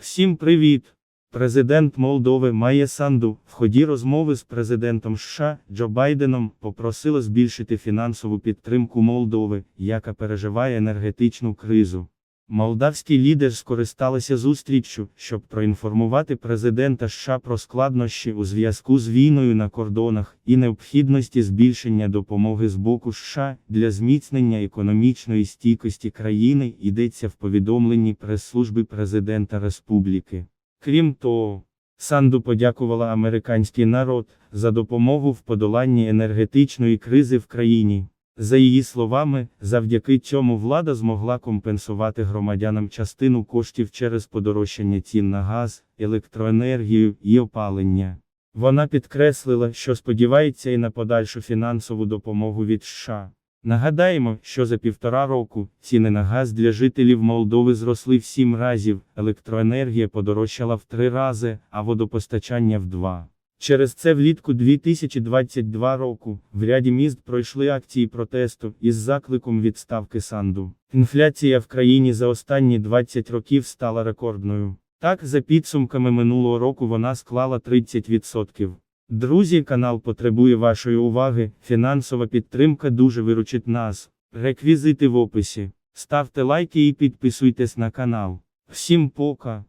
Всім привіт! Президент Молдови Майя Санду в ході розмови з президентом США Джо Байденом попросила збільшити фінансову підтримку Молдови, яка переживає енергетичну кризу. Молдавський лідер скористалися зустріччю, щоб проінформувати президента США про складнощі у зв'язку з війною на кордонах і необхідності збільшення допомоги з боку США для зміцнення економічної стійкості країни йдеться в повідомленні прес-служби президента республіки. Крім того, Санду подякувала американський народ за допомогу в подоланні енергетичної кризи в країні. За її словами, завдяки цьому влада змогла компенсувати громадянам частину коштів через подорожчання цін на газ, електроенергію і опалення. Вона підкреслила, що сподівається і на подальшу фінансову допомогу від США. Нагадаємо, що за півтора року ціни на газ для жителів Молдови зросли в сім разів, електроенергія подорожчала в три рази, а водопостачання в два. Через це влітку 2022 року в ряді міст пройшли акції протесту із закликом відставки Санду. Інфляція в країні за останні 20 років стала рекордною. Так, за підсумками минулого року вона склала 30%. Друзі, канал потребує вашої уваги. Фінансова підтримка дуже виручить нас. Реквізити в описі. Ставте лайки і підписуйтесь на канал. Всім пока!